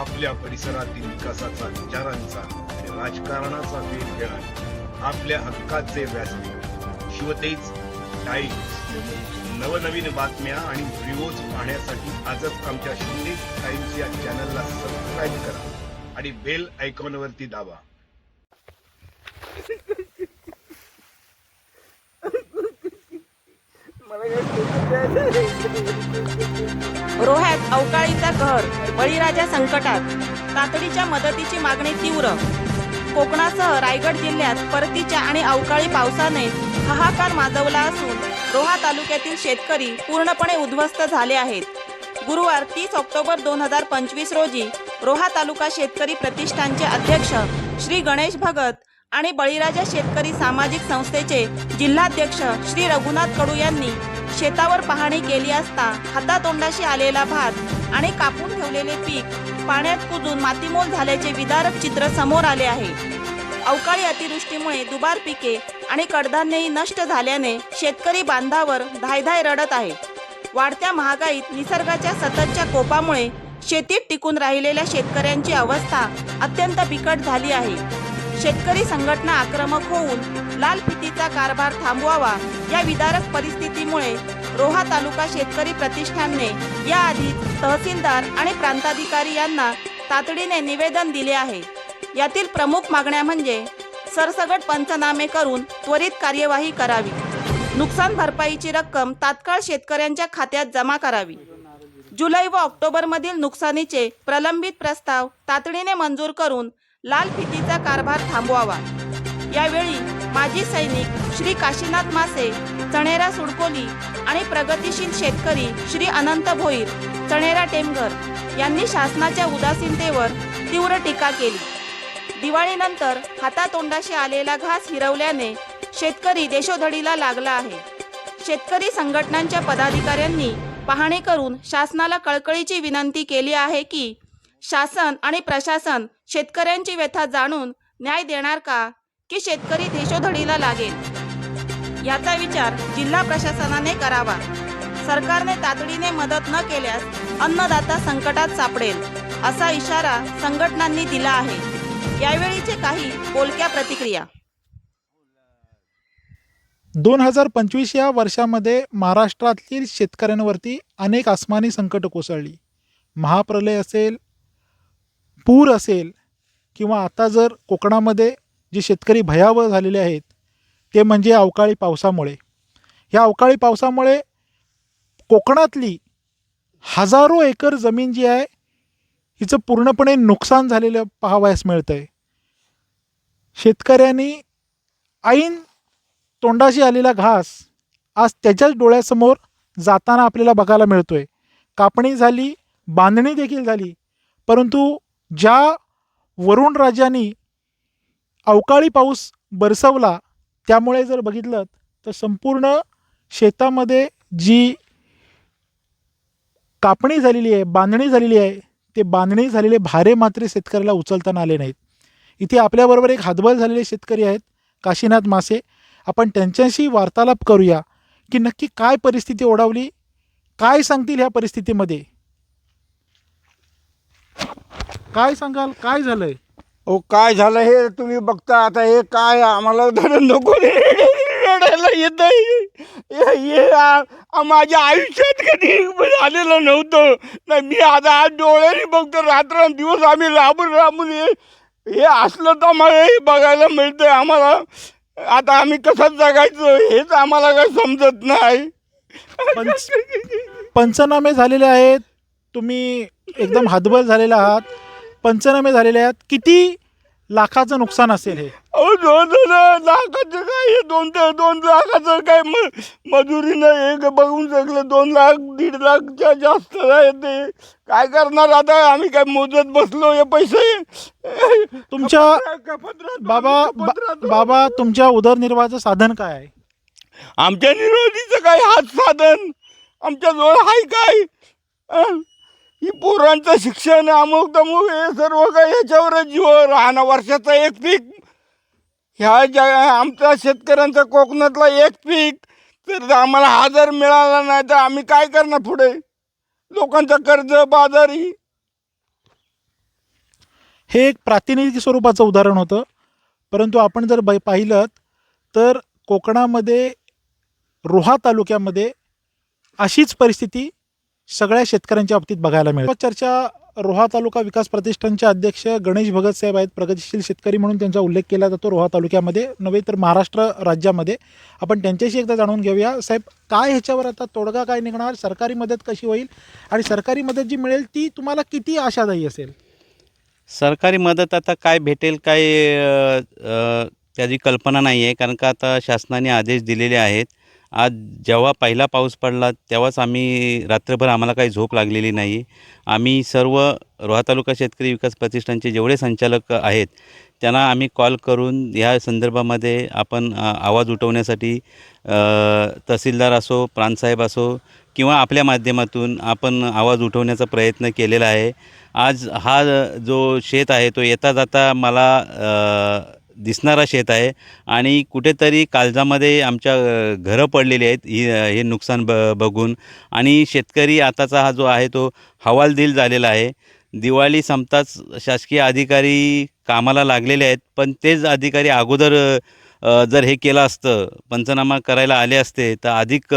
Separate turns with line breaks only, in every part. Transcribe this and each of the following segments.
आपल्या परिसरातील विकासाचा विचारांचा आणि राजकारणाचा वेध घेणार आपल्या हक्काचे व्यासपीठ. शिवतेज टाईम्स नवनवीन बातम्या आणि व्हिडिओज पाहण्यासाठी आजच आमच्या शिंदे टाईम्स या चॅनलला सबस्क्राईब करा आणि बेल आयकॉनवरती दाबा.
रोह्यात अवकाळीचा कहर बळीराजा संकटात. तातडीच्या मदतीची मागणी तीव्र. कोकणासह रायगड जिल्ह्यात परतीच्या आणि अवकाळी पावसाने हाहाकार माजवला असून रोहा तालुक्यातील शेतकरी पूर्णपणे उद्ध्वस्त झाले आहेत. गुरुवार तीस ऑक्टोबर दोन हजार पंचवीस रोजी रोहा तालुका शेतकरी प्रतिष्ठानचे अध्यक्ष श्री गणेश भगत आणि बळीराजा शेतकरी सामाजिक संस्थेचे जिल्हाध्यक्ष श्री रघुनाथ कडू यांनी शेतावर पाहणी केली असता हातातोंडाशी आलेला भात आणि कापून ठेवलेले पीक पाण्यात कुजून मातीमोल झाल्याचे विदारक चित्र समोर आले आहे. अवकाळी अतिवृष्टीमुळे दुबार पिके आणि कडधान्यही नष्ट झाल्याने शेतकरी बांधावर धायधाय रडत आहे. वाढत्या महागाईत निसर्गाच्या सततच्या कोपामुळे शेतीत टिकून राहिलेल्या शेतकऱ्यांची अवस्था अत्यंत बिकट झाली आहे. शेतकरी संघटना आक्रमक होऊन लाल फितीचा कारभार थांबवावा या विदारक परिस्थितीमुळे रोहा तालुका शेतकरी प्रतिष्ठानने याआधी तहसीलदार आणि प्रांताधिकारी यांना तातडीने निवेदन दिले आहे. यातील प्रमुख मागण्या म्हणजे सरसगट पंचनामे करून त्वरित कार्यवाही करावी. नुकसान भरपाईची रक्कम तात्काळ शेतकऱ्यांच्या खात्यात जमा करावी. जुलै व ऑक्टोबरमधील नुकसानीचे प्रलंबित प्रस्ताव तातडीने मंजूर करून लाल फितीचा कारभार थांबवावा. यावेळी माजी सैनिक श्री काशीनाथ मासे चणेरा सुडकोली आणि प्रगतिशील शेतकरी श्री अनंत भोईर चणेरा टेमघर यांनी शासनाच्या उदासीनतेवर तीव्र टीका केली. दिवाळीनंतर हातातोंडाशी आलेला घास हिरवल्याने शेतकरी देशोधडीला लागला आहे. शेतकरी संघटनांच्या पदाधिकाऱ्यांनी पाहणी करून शासनाला कळकळीची विनंती केली आहे की शासन आणि प्रशासन शेतकऱ्यांची व्यथा जाणून न्याय देणार का की शेतकरी देशोधडीला लागेल? याचा विचार जिल्हा प्रशासनाने करावा. सरकारने तातडीने मदत न केल्यास अन्नदाता संकटात सापडेल असा इशारा संघटनांनी दिला आहे. यावेळीचे काही बोलक्या प्रतिक्रिया.
दोन हजार पंचवीस या वर्षामध्ये महाराष्ट्रातील शेतकऱ्यांवरती अनेक आसमानी संकट कोसळली. महाप्रलय असेल पूर असेल किंवा आता जर कोकणामध्ये जे शेतकरी भयावह झालेले आहेत ते म्हणजे अवकाळी पावसामुळे. ह्या अवकाळी पावसामुळे कोकणातली हजारो एकर जमीन जी आहे हिचं पूर्णपणे नुकसान झालेलं पाहावयास मिळतं आहे शेतकऱ्यांनी ऐन तोंडाशी आलेला घास आज त्याच्याच डोळ्यासमोर जाताना आपल्याला बघायला मिळतो आहे कापणी झाली बांधणी देखील झाली. परंतु ज्या वरुण राजांनी अवकाळी पाऊस बरसवला. त्यामुळे जर बघितलं तर संपूर्ण शेतामध्ये जी कापणी झालेली आहे बांधणी झालेली आहे ते बांधणी झालेले भारे मात्र शेतकऱ्याला उचलताना आले नाहीत. इथे आपल्याबरोबर एक हातबल झालेले शेतकरी आहेत काशीनाथ मासे. आपण त्यांच्याशी वार्तालाप करूया की नक्की काय परिस्थिती ओढावली काय सांगतील ह्या परिस्थितीमध्ये? काय सांगाल? काय झालंय?
ओ काय झालं हे तुम्ही बघता. आता हे काय आम्हाला धड नको. रडायला येत हे आ- माझ्या आयुष्यात कधी झालेलं नव्हतं. नाही मी आता आज डोळ्याने बघतो. रात्र दिवस आम्ही राबून राबून हे हे असलं तर आम्हाला हे बघायला मिळतंय आम्हाला. आता आम्ही कसं जगायचं हेच आम्हाला काही समजत नाही.
पंच पंचनामे झालेले आहेत. तुम्ही एकदम हातबल झालेले आहात. पंचनामे झालेले आहेत. किती लाखाचं नुकसान असेल हे?
अहो दोन दोन लाखाचं काय हे? दोन ते दोन लाखाचं काय म मजुरीनं हे बघून सगळं दोन लाख दीड लाखच्या जास्त आहे ते. काय करणार आता? आम्ही काय मोजत बसलो हे पैसे?
तुमच्या बाबा बा-. बाबा तुमच्या उदरनिर्वाहाचं साधन काय आहे?
आमच्या निरोधीचं काय हात साधन? आमच्या जवळ आहे काय? अं? ही पोरांचं शिक्षण अमुक तमुक हे सर्व काही याच्यावरच जीव राहणं वर्षाचं एक पीक. ह्या ज्या आमच्या शेतकऱ्यांचा कोकणातला एक पीक. तर आम्हाला हा जर मिळाला नाही तर आम्ही काय करणार पुढे? लोकांचं कर्ज बाजारी.
हे एक प्रातिनिधिक स्वरूपाचं उदाहरण होतं. परंतु आपण जर ब पाहिलं तर कोकणामध्ये रोहा तालुक्यामध्ये अशीच परिस्थिती सगळ्या शेतकऱ्यांच्या बाबतीत बघायला मिळेल चर्चा रोहा तालुका विकास प्रतिष्ठानचे अध्यक्ष गणेश भगत साहेब आहेत. प्रगतिशील शेतकरी म्हणून त्यांचा उल्लेख केला जातो रोहा तालुक्यामध्ये. नव्हे तर महाराष्ट्र राज्यामध्ये. आपण त्यांच्याशी एकदा जाणून घेऊया. साहेब काय ह्याच्यावर आता तोडगा काय निघणार? सरकारी मदत कशी होईल? आणि सरकारी मदत जी मिळेल ती तुम्हाला किती आशादायी असेल?
सरकारी मदत आता काय भेटेल काय त्याची कल्पना नाही आहे कारण का आता शासनाने आदेश दिलेले आहेत. आज जेव्हा पहिला पाऊस पडला तेव्हाच आम्ही रात्रभर आम्हाला काही झोप लागलेली नाही. आम्ही सर्व रोहा तालुका शेतकरी विकास प्रतिष्ठानचे जेवढे संचालक आहेत त्यांना आम्ही कॉल करून ह्या संदर्भामध्ये आपण आवाज उठवण्यासाठी तहसीलदार असो प्रांतसाहेब असो किंवा आपल्या माध्यमातून आपण आवाज उठवण्याचा प्रयत्न केलेला आहे. आज हा जो शेत आहे तो येता जाता मला दिसणारा शेत आहे. आणि कुठेतरी काळजामध्ये आमच्या घरं पडलेली आहेत. ही हे नुकसान ब बघून. आणि शेतकरी आताचा हा जो आहे तो हवालदिल झालेला आहे. दिवाळी संपताच शासकीय अधिकारी कामाला लागलेले आहेत. पण तेच अधिकारी अगोदर जर हे केलं असतं पंचनामा करायला आले असते तर अधिक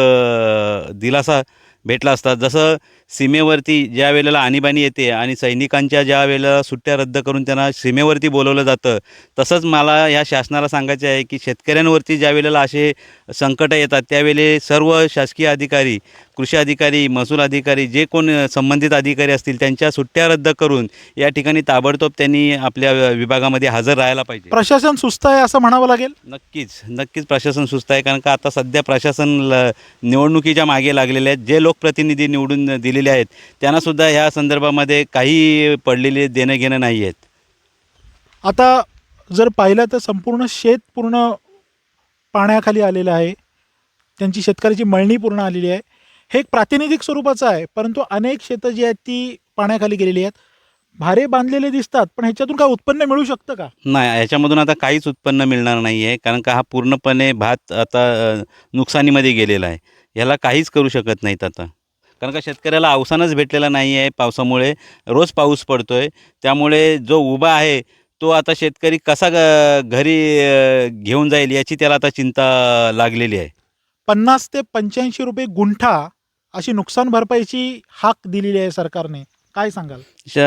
दिलासा भेटला असता. जसं सीमेवरती ज्या वेळेला आणीबाणी येते आणि सैनिकांच्या ज्या वेळेला सुट्ट्या रद्द करून त्यांना सीमेवरती बोलवलं जातं तसंच मला या शासनाला सांगायचे आहे की शेतकऱ्यांवरती ज्या वेळेला असे संकटं येतात त्यावेळेला सर्व शासकीय अधिकारी कृषी अधिकारी महसूल अधिकारी जे कोण संबंधित अधिकारी असतील त्यांच्या सुट्ट्या रद्द करून या ठिकाणी ताबडतोब त्यांनी आपल्या विभागामध्ये हजर राहायला पाहिजे.
प्रशासन सुस्त आहे असं म्हणावं लागेल?
नक्कीच नक्कीच प्रशासन सुस्त आहे. कारण का आता सध्या प्रशासन निवडणुकीच्या मागे लागलेले आहेत. जे लोकप्रतिनिधी निवडून दिलेले आहेत त्यांनासुद्धा ह्या संदर्भामध्ये काही पडलेले देणं घेणं नाही आहेत.
आता जर पाहिलं तर संपूर्ण शेत पूर्ण पाण्याखाली आलेलं आहे. त्यांची शेतकऱ्याची मळणी पूर्ण आलेली आहे. हे एक प्रातिनिधिक स्वरूपाचं आहे परंतु अनेक शेतं जी आहेत ती पाण्याखाली गेलेली आहेत. भारे बांधलेले दिसतात पण ह्याच्यातून काय उत्पन्न मिळू शकतं का?
नाही याच्यामधून आता काहीच उत्पन्न मिळणार नाही आहे कारण का हा पूर्णपणे भात आता नुकसानीमध्ये गेलेला आहे. याला काहीच करू शकत नाहीत आता. कारण का शेतकऱ्याला अवसानच भेटलेला नाही आहे पावसामुळे रोज पाऊस पडतो आहे त्यामुळे जो उभा आहे तो आता शेतकरी कसा घरी घेऊन जाईल याची त्याला आता चिंता लागलेली आहे.
पन्नास ते पंच्याऐंशी रुपये गुंठा अशी नुकसान भरपाईची हाक दिलेली आहे सरकारने. काय सांगाल?
श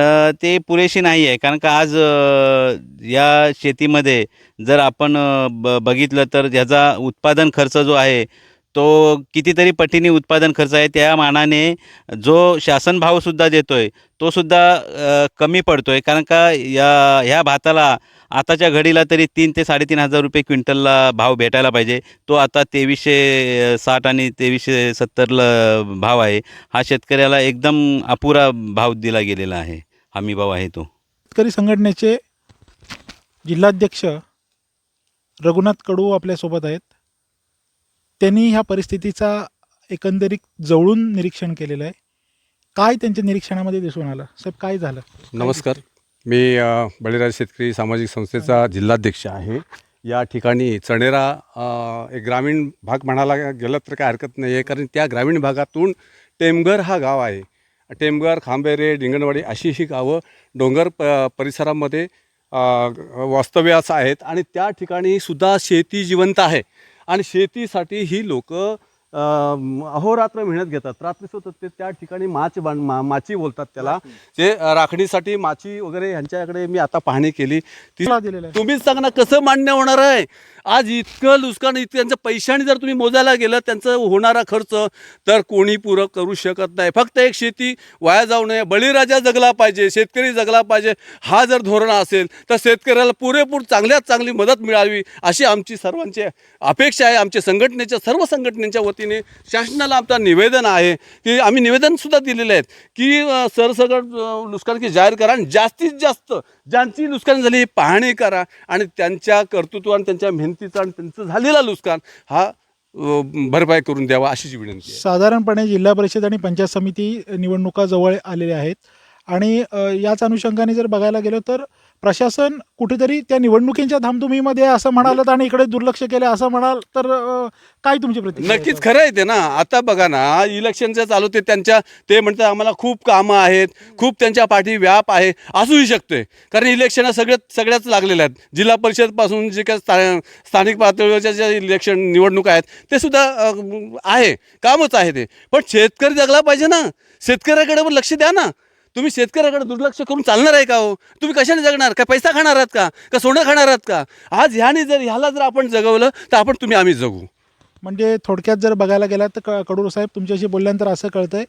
ते पुरेशी नाही आहे. कारण का आज अ, या शेतीमध्ये जर आपण अ, ब बघितलं तर ज्याचा उत्पादन खर्च जो आहे तो कितीतरी पटीने उत्पादन खर्च आहे. त्या मानाने जो शासन भावसुद्धा देतो आहे तोसुद्धा कमी पडतो आहे कारण का या ह्या भाताला आताच्या घडीला तरी तीन ते साडेतीन हजार रुपये क्विंटलला भाव भेटायला पाहिजे. तो आता तेवीसशे साठ आणि तेवीसशे सत्तरला भाव आहे. हा शेतकऱ्याला एकदम अपुरा भाव दिला गेलेला आहे. हमी भाव आहे तो.
शेतकरी संघटनेचे जिल्हाध्यक्ष रघुनाथ कडू आपल्यासोबत आहेत. त्यांनी ह्या परिस्थितीचा एकंदरीत जवळून निरीक्षण केलेलं आहे. काय त्यांच्या निरीक्षणामध्ये दिसून आलं? साहेब काय झालं?
नमस्कार. मी बळीराज शेतकरी सामाजिक संस्थेचा जिल्हाध्यक्ष आहे. या ठिकाणी चणेरा एक ग्रामीण भाग म्हणायला गेलं तर काय हरकत नाही आहे कारण त्या ग्रामीण भागातून टेमघर हा गाव आहे. टेमघर खांबेरे डिंगणवाडी अशी ही गावं डोंगर प परिसरामध्ये वास्तव्यास आहेत आणि त्या ठिकाणी सुद्धा शेती जिवंत आहे. आणि शेतीसाठी ही लोक अहोरात्र मेहनत घेतात. रात्री होतं ते त्या ठिकाणी माच बांध मा माची बोलतात त्याला. ते राखणीसाठी माची वगैरे ह्यांच्याकडे मी आता पाहणी केली. ती तुम्हीच सांगा ना कसं मान्य होणार आहे? आज इतकं नुकसान इतकं त्यांचं पैशाने जर तुम्ही मोजायला गेलं त्यांचं होणारा खर्च तर कोणी पुरं करू शकत नाही. फक्त एक शेती वाया जाऊ नये. बळीराजा जगला पाहिजे शेतकरी जगला पाहिजे. हा जर धोरण असेल तर शेतकऱ्याला पुरेपूर चांगल्यात चांगली मदत मिळावी अशी आमची सर्वांची अपेक्षा आहे. आमच्या संघटनेच्या सर्व संघटनेच्या वतीने शासनाला आमचं निवेदन आहे की आम्ही निवेदनसुद्धा दिलेले आहेत की अ, सरसकट नुकसानकी जाहीर करा आणि जास्तीत जास्त ज्यांची नुकसान झाली पाहणी करा आणि त्यांच्या कर्तृत्व आणि त्यांच्या मेहनतीचं आणि त्यांचं झालेला नुकसान हा भरपाई करून द्यावा अशीच विनंती
साधारणपणे जिल्हा परिषद आणि पंचायत समिती निवडणुका जवळ आलेल्या आहेत. आणि याच अनुषंगाने जर बघायला गेलो तर प्रशासन कुठेतरी त्या निवडणुकींच्या धामधुमीमध्ये असं म्हणाल आणि इकडे दुर्लक्ष केलं असं म्हणाल तर काय तुमची प्रतिक्रिया?
नक्कीच खरं आहे ते ना. आता बघा ना इलेक्शन जे चालू ते त्यांच्या ते म्हणतात आम्हाला खूप कामं आहेत खूप त्यांच्या पाठी व्याप आहे असूही शकते कारण इलेक्शन सगळ्यात सगळ्याच लागलेल्या आहेत. जिल्हा परिषदपासून जे काही स्था स्थानिक पातळीवरच्या ज्या इलेक्शन निवडणुका आहेत ते सुद्धा अ, आहे. कामच आहे ते. पण शेतकरी जगला पाहिजे ना. शेतकऱ्याकडे पण लक्ष द्या ना. तुम्ही शेतकऱ्याकडे दुर्लक्ष करून चालणार आहे का हो? तुम्ही कशाने जगणार? का पैसा खाणार आहात का? का सोनं खाणार आहात का? आज ह्याने जर ह्याला जर आपण जगवलं तर आपण तुम्ही आम्ही जगू.
म्हणजे थोडक्यात जर बघायला गेलात तर क- कडू साहेब तुमच्याशी बोलल्यानंतर असं कळतंय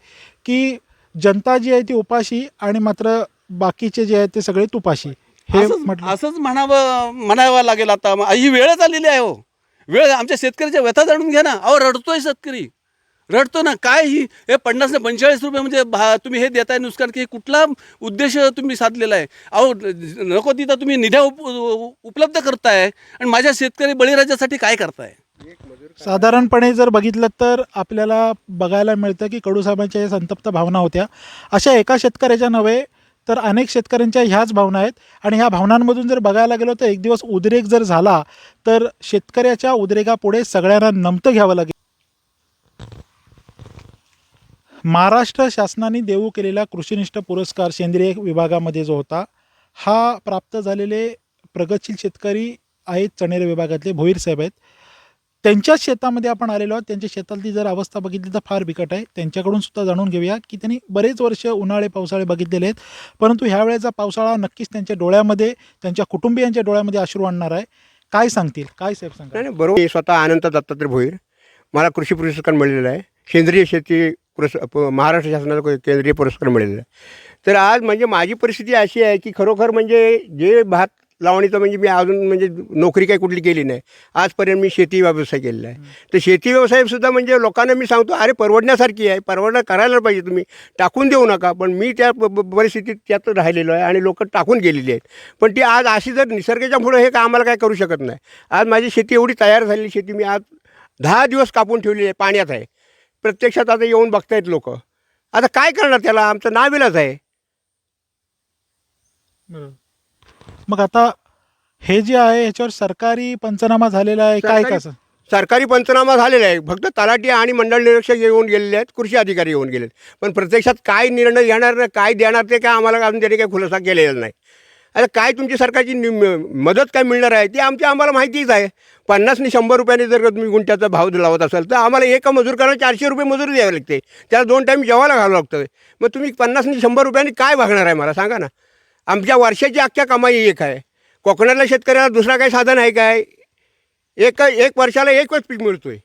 की जनता जी आहे ती उपाशी आणि मात्र बाकीचे जे आहेत ते सगळे तुपाशी. हे
असंच
म्हटलं
असंच म्हणावं म्हणावं लागेल आता. ही वेळच आलेली आहे हो. वेळ आमच्या शेतकऱ्याच्या व्यथा जाणून घ्या ना. अहो रडतोय शेतकरी. रडतो ना काय ही? हे पन्नास ने पंचेचाळीस रुपये म्हणजे भा तुम्ही हे देताय नुसकान की कुठला उद्देश तुम्ही साधलेला आहे? अहो नको तिथं तुम्ही निध्या उप उपलब्ध करताय आणि माझ्या शेतकरी बळीराजासाठी काय करताय?
साधारणपणे जर बघितलं तर आपल्याला बघायला मिळतं की कडूसाहेबांच्या या संतप्त भावना होत्या. अशा एका शेतकऱ्याच्या नव्हे तर अनेक शेतकऱ्यांच्या ह्याच भावना आहेत. आणि ह्या भावनांमधून जर बघायला गेलो तर एक दिवस उद्रेक जर झाला तर शेतकऱ्याच्या उद्रेकापुढे सगळ्यांना नमतं घ्यावं लागेल. महाराष्ट्र शासनाने देऊ केलेला कृषीनिष्ठ पुरस्कार सेंद्रिय विभागामध्ये जो होता हा प्राप्त झालेले प्रगतशील शेतकरी आहेत चणेर विभागातले भोईर साहेब आहेत. त्यांच्याच शेतामध्ये आपण आलेलो आहोत. त्यांच्या शेतातली जर अवस्था बघितली तर फार बिकट आहे. त्यांच्याकडून सुद्धा जाणून घेऊया की त्यांनी बरेच वर्ष उन्हाळे पावसाळे बघितलेले आहेत. परंतु ह्या वेळेचा पावसाळा नक्कीच त्यांच्या डोळ्यामध्ये त्यांच्या कुटुंबियांच्या डोळ्यामध्ये अश्रू आणणार आहे. काय सांगतील? काय साहेब सांगा
बरोबर. स्वतः आनंद दत्तात्रय भोईर. मला कृषी पुरस्कार मिळालेला आहे. सेंद्रिय शेती पुरस् प- महाराष्ट्र शासनाचा को- केंद्रीय पुरस्कार मिळालेला आहे तर आज म्हणजे माझी परिस्थिती अशी आहे की खरोखर म्हणजे जे भात लावणीचं म्हणजे मी अजून म्हणजे नोकरी काही कुठली केली नाही. आजपर्यंत मी शेती व्यवसाय केलेला आहे. तर शेती व्यवसायसुद्धा म्हणजे लोकांना मी सांगतो अरे परवडण्यासारखी आहे परवडणं करायला पाहिजे तुम्ही. टाकून देऊ नका पण मी त्या प- प- परिस्थितीत त्यात राहिलेलो आहे आणि लोक टाकून गेलेली आहेत. पण ती आज अशी जर निसर्गाच्या पुढं हे का आम्हाला काय करू शकत नाही. आज माझी शेती एवढी तयार झालेली शेती मी आज दहा दिवस कापून ठेवली आहे पाण्यात आहे. प्रत्यक्षात आता येऊन बघतायत लोक. आता काय करणार त्याला? आमचं नाविलाच आहे.
मग आता हे जे आहे ह्याच्यावर सरकारी पंचनामा झालेला आहे काय
सरकारी-
कसं
सरकारी पंचनामा झालेला आहे. फक्त तलाठी आणि मंडळ निरीक्षक येऊन गेलेले आहेत कृषी अधिकारी येऊन गेलेत पण प्रत्यक्षात काय निर्णय घेणार ना काय देणार ते काय आम्हाला अजून त्यांनी काही खुलासा केलेला नाही. आता काय तुमची सरकारची मदत काय मिळणार आहे? ती आमची आम्हाला माहितीच आहे. पन्नासने शंभर रुपयाने जर का तुम्ही गुंठ्याचा भाव लावत असाल तर आम्हाला एका मजूर करायला चारशे रुपये मजुरी द्यावी लागते. त्याला दोन टाईम जेवायला घालावं लागतं. मग तुम्ही पन्नासने शंभर रुपयाने काय भागणार आहे मला सांगा ना? आमच्या वर्षाची अख्ख्या कमाई एक आहे. कोकणातल्या शेतकऱ्याला दुसरा काही साधन आहे काय? एक एक वर्षाला एकच पीक मिळतोय.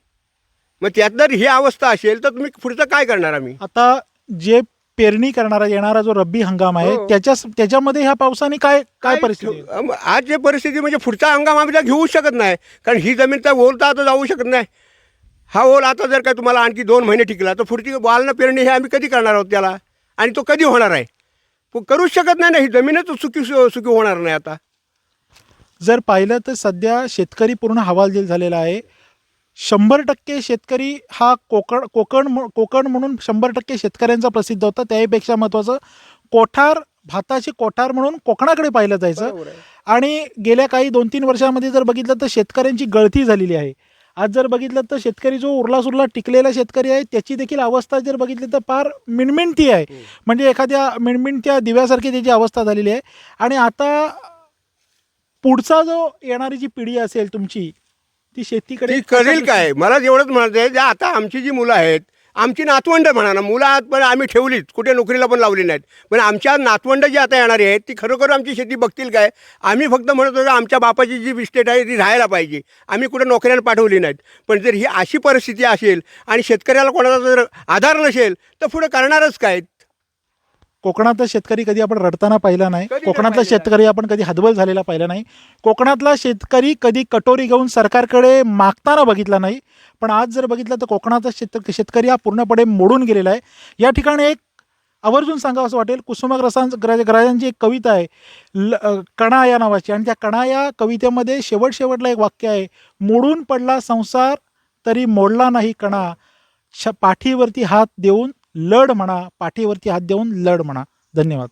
मग त्यात जर ही अवस्था असेल तर तुम्ही पुढचं काय करणार आम्ही?
आता जे पेरणी करणारा येणारा जो रब्बी हंगाम आहे
हो.
त्याच्या त्याच्यामध्ये ह्या पावसाने काय काय परिस्थिती आहे?
अम, आज जे परिस्थिती म्हणजे पुढचा हंगाम आम्ही त्या घेऊ शकत नाही. कारण ही जमीन तर ओल तर आता जाऊ शकत नाही. हा ओल आता जर काय तुम्हाला आणखी दोन महिने टिकला तर पुढची वालनं पेरणी हे आम्ही कधी करणार आहोत त्याला? आणि तो कधी होणार आहे? प- करूच शकत नाही ना ही जमीनच सुकी सुकी होणार नाही आता.
जर पाहिलं तर सध्या शेतकरी पूर्ण हवालदिल झालेला आहे. शंभर टक्के शेतकरी हा कोकण कोकण कोकण म्हणून शंभर टक्के शेतकऱ्यांचा प्रसिद्ध होता. त्याहीपेक्षा महत्त्वाचं कोठार भाताचे कोठार म्हणून कोकणाकडे पाहिलं जायचं. आणि गेल्या काही दोन तीन वर्षामध्ये जर बघितलं तर शेतकऱ्यांची गळती झालेली आहे. आज जर बघितलं तर शेतकरी जो उरला सुरला टिकलेला शेतकरी आहे त्याची देखील अवस्था जर बघितली तर फार मिणमिणती आहे. म्हणजे एखाद्या मिणमिणत्या दिव्यासारखी त्याची अवस्था झालेली आहे. आणि आता पुढचा जो येणारी जी पिढी असेल तुमची ती शेतीकडे
ती करेल काय? मला एवढंच म्हणायचं आहे जे आता आमची जी मुलं आहेत आमची नातवंड म्हणा ना मुलं आत पण आम्ही ठेवलीच कुठे नोकरीला पण लावली नाहीत. पण आमच्या नातवंड जी आता येणारी आहेत ती खरोखर आमची शेती बघतील काय? आम्ही फक्त म्हणत होतो आमच्या बापाची जी विस्टेट आहे ती राहायला पाहिजे. आम्ही कुठे नोकऱ्याला पाठवली नाहीत. पण जर ही अशी परिस्थिती असेल आणि शेतकऱ्याला कोणाचा जर आधार नसेल तर पुढे करणारच काय?
कोकणातला शेतकरी कधी आपण रडताना पाहिला नाही कोकणातला. शेतकरी आपण कधी हतबल झालेला पाहिला नाही कोकणातला शेतकरी कधी कटोरी घेऊन सरकारकडे मागताना बघितला नाही पण आज जर बघितलं तर कोकणाचा शेत शेतकरी हा पूर्णपणे मोडून गेलेला आहे या ठिकाणी एक आवर्जून सांगावं असं वाटेल कुसुमाग्रसां ग्रज ग्राजांची एक कविता आहे ल कणा या नावाची आणि त्या कणा या कवितेमध्ये शेवट शेवटला एक वाक्य आहे मोडून पडला संसार तरी मोडला नाही कणा श पाठीवरती हात देऊन लढ म्हणा पाठीवरती हात देऊन लढ म्हणा. धन्यवाद.